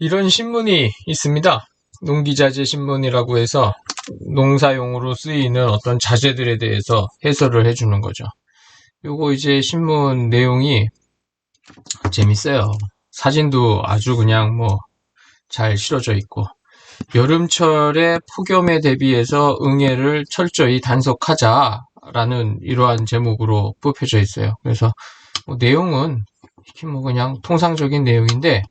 이런 신문이 있습니다. 농기자재 신문이라고 해서 농사용으로 쓰이는 어떤 자재들에 대해서 해설을 해주는 거죠. 요거 이제 신문 내용이 재밌어요. 사진도 아주 그냥 뭐 잘 실어져 있고 여름철에 폭염에 대비해서 응애를 철저히 단속하자라는 이러한 제목으로 뽑혀져 있어요. 그래서 뭐 내용은 뭐 그냥 통상적인 내용인데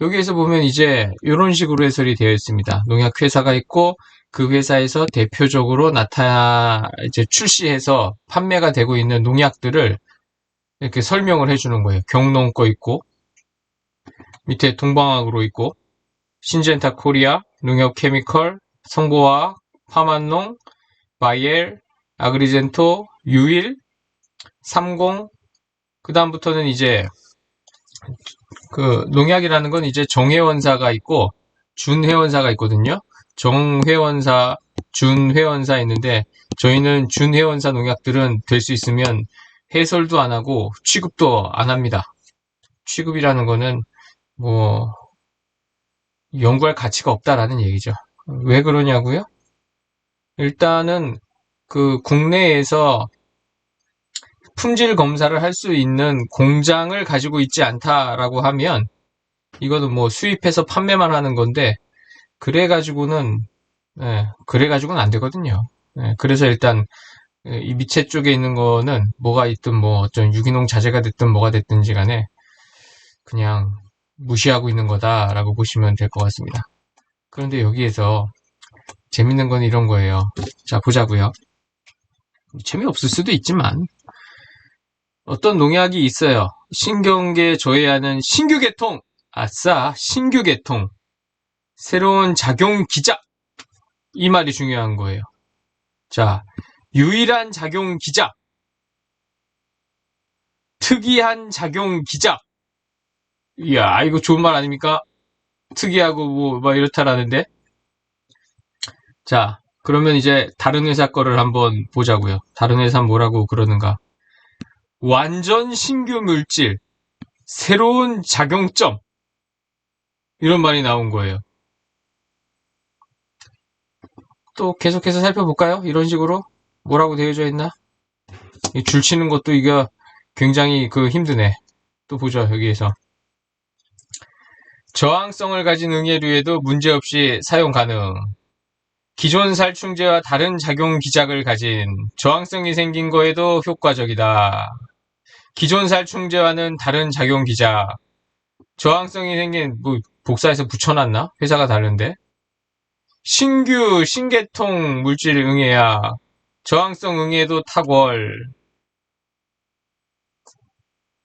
여기에서 보면 이제 이런 식으로 해설이 되어 있습니다. 농약 회사가 있고 그 회사에서 대표적으로 나타 이제 출시해서 판매가 되고 있는 농약들을 이렇게 설명을 해주는 거예요. 경농 거 있고 밑에 동방학으로 있고 신젠타 코리아, 농협 케미컬, 성보화, 파만농, 바이엘, 아그리젠토, 유일, 30, 그 다음부터는 이제 그 농약이라는 건 이제 정회원사가 있고 준회원사가 있거든요. 정회원사, 준회원사 있는데 저희는 준회원사 농약들은 될 수 있으면 해설도 안 하고 취급도 안 합니다. 취급이라는 거는 뭐 연구할 가치가 없다라는 얘기죠. 왜 그러냐고요? 일단은 그 국내에서 품질 검사를 할 수 있는 공장을 가지고 있지 않다라고 하면 이거는 뭐 수입해서 판매만 하는 건데 그래 가지고는 예, 그래 가지고는 안 되거든요. 예, 그래서 일단 예, 이 밑에 쪽에 있는 거는 뭐가 있든 뭐 어떤 유기농 자재가 됐든 뭐가 됐든지 간에 그냥 무시하고 있는 거다라고 보시면 될 것 같습니다. 그런데 여기에서 재밌는 건 이런 거예요. 자, 보자고요. 재미없을 수도 있지만 어떤 농약이 있어요. 신경계 조회하는 신규 개통. 아싸, 신규 개통. 새로운 작용 기작. 이 말이 중요한 거예요. 자, 유일한 작용 기작. 특이한 작용 기작. 이야, 이거 좋은 말 아닙니까? 특이하고 뭐, 뭐 이렇다라는데. 자, 그러면 이제 다른 회사 거를 한번 보자고요. 다른 회사 뭐라고 그러는가. 완전 신규 물질, 새로운 작용점. 이런 말이 나온 거예요. 또 계속해서 살펴볼까요? 이런 식으로 뭐라고 되어져 있나? 이줄 치는 것도 이게 굉장히 그 힘드네. 또 보죠, 여기에서. 저항성을 가진 응애류에도 문제없이 사용 가능. 기존 살충제와 다른 작용 기작을 가진 저항성이 생긴 거에도 효과적이다. 기존 살충제와는 다른 작용 기작. 저항성이 생긴 뭐 복사해서 붙여놨나? 회사가 다른데. 신규 신계통 물질 응애야. 저항성 응애도 탁월.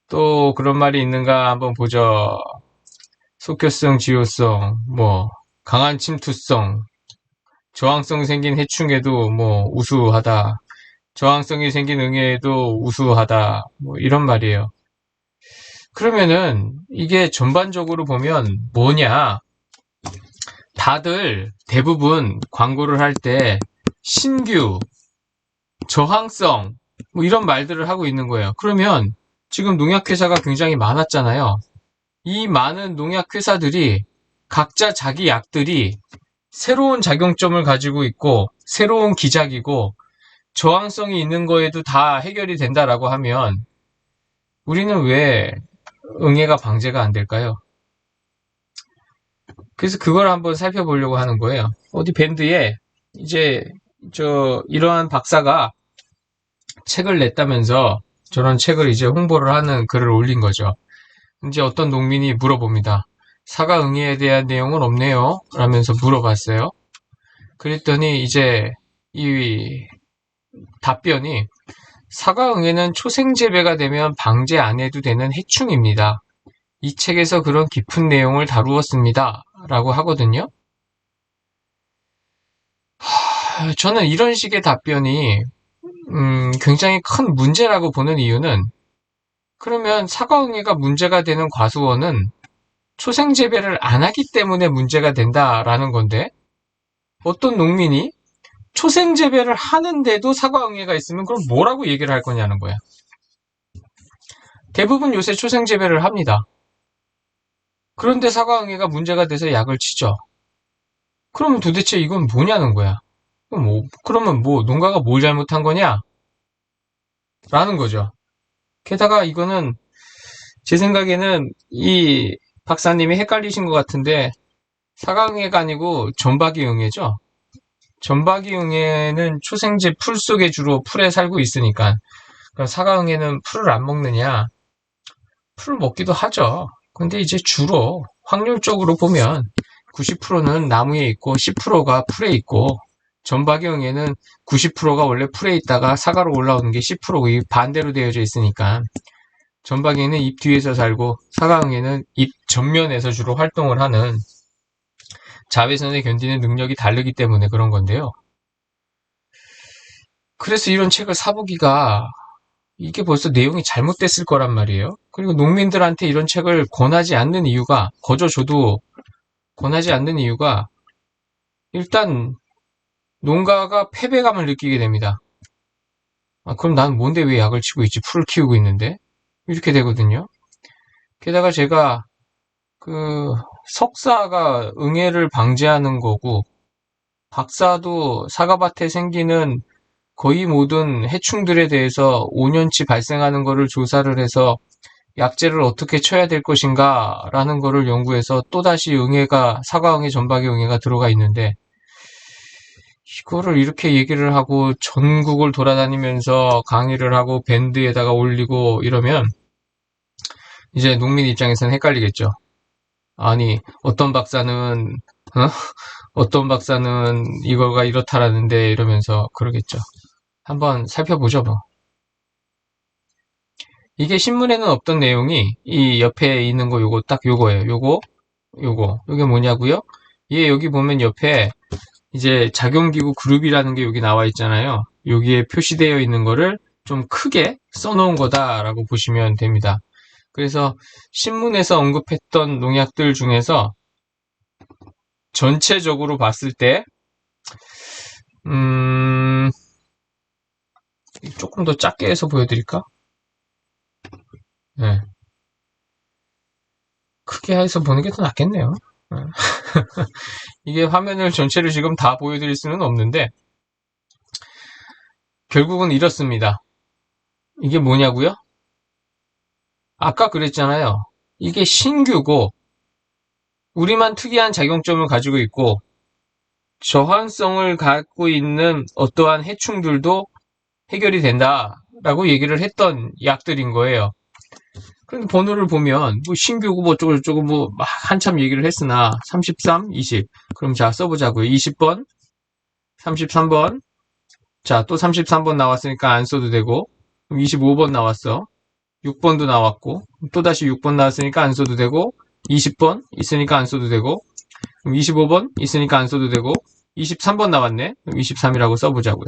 또 그런 말이 있는가 한번 보죠. 속효성, 지효성, 뭐 강한 침투성, 저항성 생긴 해충에도 뭐 우수하다. 저항성이 생긴 응애에도 우수하다. 뭐 이런 말이에요. 그러면은 이게 전반적으로 보면 뭐냐? 다들 대부분 광고를 할 때 신규, 저항성 뭐 이런 말들을 하고 있는 거예요. 그러면 지금 농약회사가 굉장히 많았잖아요. 이 많은 농약회사들이 각자 자기 약들이 새로운 작용점을 가지고 있고 새로운 기작이고 저항성이 있는 거에도 다 해결이 된다라고 하면 우리는 왜 응애가 방제가 안 될까요? 그래서 그걸 한번 살펴보려고 하는 거예요. 어디 밴드에 이제 저 이러한 박사가 책을 냈다면서 저런 책을 이제 홍보를 하는 글을 올린 거죠. 이제 어떤 농민이 물어봅니다. 사과 응애에 대한 내용은 없네요. 라면서 물어봤어요. 그랬더니 이제 이 답변이 사과 응애는 초생 재배가 되면 방제 안 해도 되는 해충입니다. 이 책에서 그런 깊은 내용을 다루었습니다. 라고 하거든요. 하, 저는 이런 식의 답변이 음, 굉장히 큰 문제라고 보는 이유는 그러면 사과응애가 문제가 되는 과수원은 초생 재배를 안 하기 때문에 문제가 된다라는 건데 어떤 농민이 초생 재배를 하는데도 사과응애가 있으면 그럼 뭐라고 얘기를 할 거냐는 거야. 대부분 요새 초생 재배를 합니다. 그런데 사과응애가 문제가 돼서 약을 치죠. 그러면 도대체 이건 뭐냐는 거야. 뭐, 그러면 뭐, 농가가 뭘 잘못한 거냐? 라는 거죠. 게다가 이거는 제 생각에는 이 박사님이 헷갈리신 것 같은데 사과응애가 아니고 전박이응애죠. 전박이응애는 초생제 풀 속에 주로 풀에 살고 있으니까 그럼 사과응애는 풀을 안 먹느냐? 풀을 먹기도 하죠. 근데 이제 주로 확률적으로 보면 90%는 나무에 있고 10%가 풀에 있고 전박이응애는 90%가 원래 풀에 있다가 사과로 올라오는 게 10%고 반대로 되어져 있으니까 전박이는 잎 뒤에서 살고 사과응애는 잎 전면에서 주로 활동을 하는 자외선에 견디는 능력이 다르기 때문에 그런 건데요. 그래서 이런 책을 사보기가 이게 벌써 내용이 잘못됐을 거란 말이에요. 그리고 농민들한테 이런 책을 권하지 않는 이유가 거저 줘도 권하지 않는 이유가 일단 농가가 패배감을 느끼게 됩니다. 아, 그럼 난 뭔데 왜 약을 치고 있지? 풀을 키우고 있는데? 이렇게 되거든요. 게다가 제가 그 석사가 응애를 방지하는 거고 박사도 사과밭에 생기는 거의 모든 해충들에 대해서 5년치 발생하는 거를 조사를 해서 약제를 어떻게 쳐야 될 것인가 라는 거를 연구해서 또다시 응애가 사과응애 전박의 응애가 들어가 있는데 이거를 이렇게 얘기를 하고 전국을 돌아다니면서 강의를 하고 밴드에다가 올리고 이러면 이제 농민 입장에서는 헷갈리겠죠. 아니 어떤 박사는 어? 어떤 박사는 이거가 이렇다라는데 이러면서 그러겠죠. 한번 살펴보죠 뭐. 이게 신문에는 없던 내용이 이 옆에 있는 거 요거 딱 요거예요. 요거 요거 요게 뭐냐고요? 얘 여기 보면 옆에 이제 작용기구 그룹이라는 게 여기 나와 있잖아요. 여기에 표시되어 있는 거를 좀 크게 써놓은 거다라고 보시면 됩니다. 그래서 신문에서 언급했던 농약들 중에서 전체적으로 봤을 때, 음, 조금 더 작게 해서 보여드릴까? 네. 크게 해서 보는 게 더 낫겠네요. 네. 이게 화면을 전체를 지금 다 보여드릴 수는 없는데, 결국은 이렇습니다. 이게 뭐냐고요? 아까 그랬잖아요. 이게 신규고, 우리만 특이한 작용점을 가지고 있고, 저항성을 갖고 있는 어떠한 해충들도 해결이 된다라고 얘기를 했던 약들인 거예요. 그런데 번호를 보면 뭐 신규고 뭐 어쩌고 저쩌고 뭐 한참 얘기를 했으나 33, 20 그럼 자 써보자고요. 20번, 33번 자 또 33번 나왔으니까 안 써도 되고 그럼 25번 나왔어. 6번도 나왔고 또다시 6번 나왔으니까 안 써도 되고 20번 있으니까 안 써도 되고 그럼 25번 있으니까 안 써도 되고 23번 나왔네. 그럼 23이라고 써보자고요.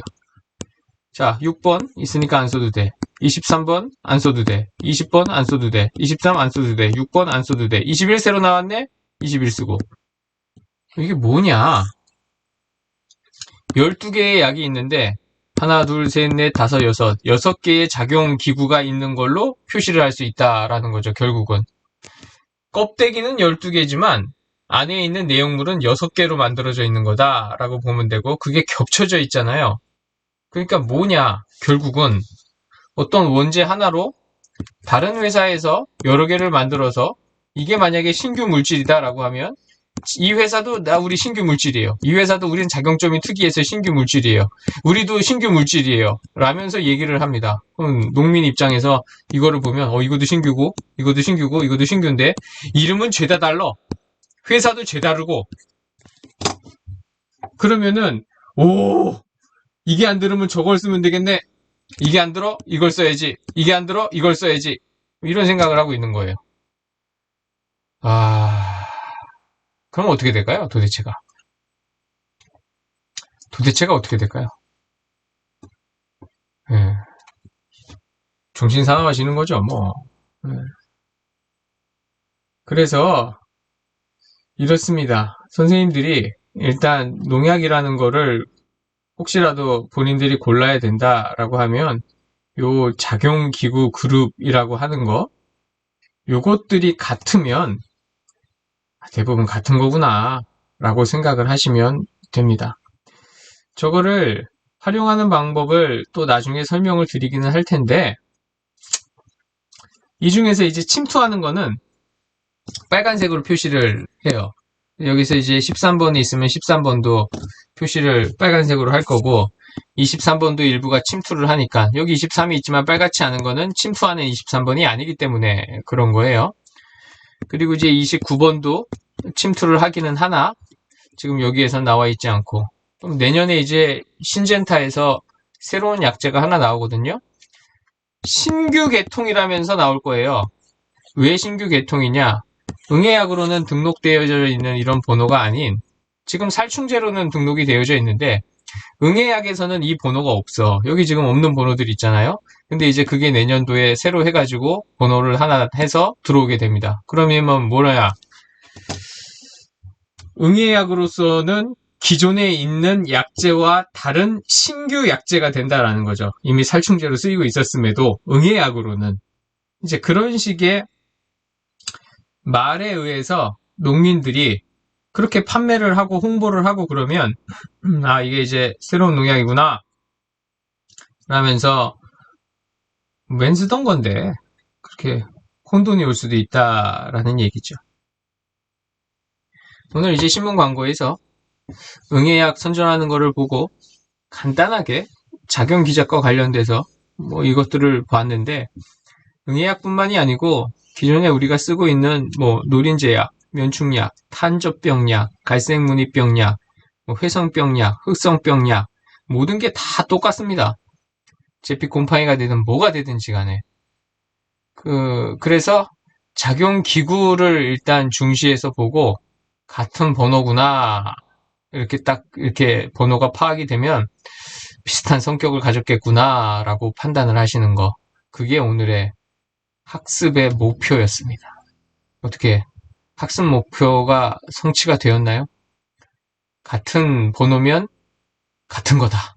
자, 6번 있으니까 안 써도 돼. 23번 안 써도 돼. 20번 안 써도 돼. 23 안 써도 돼. 6번 안 써도 돼. 21 새로 나왔네? 21 쓰고. 이게 뭐냐? 12개의 약이 있는데 하나, 둘, 셋, 넷, 다섯, 여섯. 여섯 개의 작용 기구가 있는 걸로 표시를 할 수 있다라는 거죠, 결국은. 껍데기는 12개지만 안에 있는 내용물은 6개로 만들어져 있는 거다라고 보면 되고 그게 겹쳐져 있잖아요. 그러니까 뭐냐? 결국은 어떤 원재 하나로 다른 회사에서 여러 개를 만들어서 이게 만약에 신규 물질이다라고 하면 이 회사도 나 우리 신규 물질이에요. 이 회사도 우리는 작용점이 특이해서 신규 물질이에요. 우리도 신규 물질이에요. 라면서 얘기를 합니다. 그럼 농민 입장에서 이거를 보면 어 이것도 신규고 이것도 신규고 이것도 신규인데 이름은 죄다 달러. 회사도 죄 다르고 그러면은 오 이게 안 들으면 저걸 쓰면 되겠네. 이게 안 들어? 이걸 써야지. 이게 안 들어? 이걸 써야지. 이런 생각을 하고 있는 거예요. 아, 그럼 어떻게 될까요? 도대체가. 도대체가 어떻게 될까요? 네. 정신 사나워지는 거죠, 뭐. 네. 그래서, 이렇습니다. 선생님들이 일단 농약이라는 거를 혹시라도 본인들이 골라야 된다라고 하면 요 작용기구 그룹이라고 하는 거 요것들이 같으면 대부분 같은 거구나 라고 생각을 하시면 됩니다. 저거를 활용하는 방법을 또 나중에 설명을 드리기는 할 텐데 이 중에서 이제 침투하는 거는 빨간색으로 표시를 해요. 여기서 이제 13번이 있으면 13번도 표시를 빨간색으로 할 거고 23번도 일부가 침투를 하니까 여기 23이 있지만 빨갛지 않은 거는 침투하는 23번이 아니기 때문에 그런 거예요. 그리고 이제 29번도 침투를 하기는 하나 지금 여기에서 나와 있지 않고 그럼 내년에 이제 신젠타에서 새로운 약제가 하나 나오거든요. 신규 개통이라면서 나올 거예요. 왜 신규 개통이냐? 응애약으로는 등록되어져 있는 이런 번호가 아닌 지금 살충제로는 등록이 되어져 있는데 응애약에서는 이 번호가 없어. 여기 지금 없는 번호들 있잖아요. 근데 이제 그게 내년도에 새로 해가지고 번호를 하나 해서 들어오게 됩니다. 그러면 뭐냐? 응애약으로서는 기존에 있는 약제와 다른 신규 약제가 된다라는 거죠. 이미 살충제로 쓰이고 있었음에도 응애약으로는 이제 그런 식의 말에 의해서 농민들이 그렇게 판매를 하고 홍보를 하고 그러면 아 이게 이제 새로운 농약이구나 라면서 웬 쓰던 건데 그렇게 혼돈이 올 수도 있다라는 얘기죠. 오늘 이제 신문 광고에서 응애약 선전하는 거를 보고 간단하게 작용 기작과 관련돼서 뭐 이것들을 봤는데 응애약뿐만이 아니고 기존에 우리가 쓰고 있는 뭐 노린제약, 면충약, 탄저병약, 갈색무늬병약, 뭐 회성병약, 흑성병약 모든 게 다 똑같습니다. 제피 곰팡이가 되든 뭐가 되든지 간에 그 그래서 작용 기구를 일단 중시해서 보고 같은 번호구나 이렇게 딱 이렇게 번호가 파악이 되면 비슷한 성격을 가졌겠구나라고 판단을 하시는 거 그게 오늘의 학습의 목표였습니다. 어떻게 학습 목표가 성취가 되었나요? 같은 번호면 같은 거다.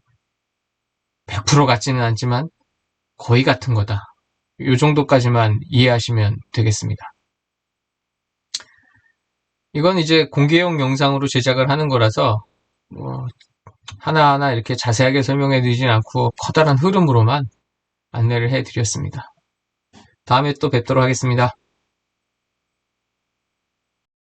100% 같지는 않지만 거의 같은 거다. 이 정도까지만 이해하시면 되겠습니다. 이건 이제 공개용 영상으로 제작을 하는 거라서 뭐 하나하나 이렇게 자세하게 설명해 드리진 않고 커다란 흐름으로만 안내를 해 드렸습니다. 다음에 또 뵙도록 하겠습니다.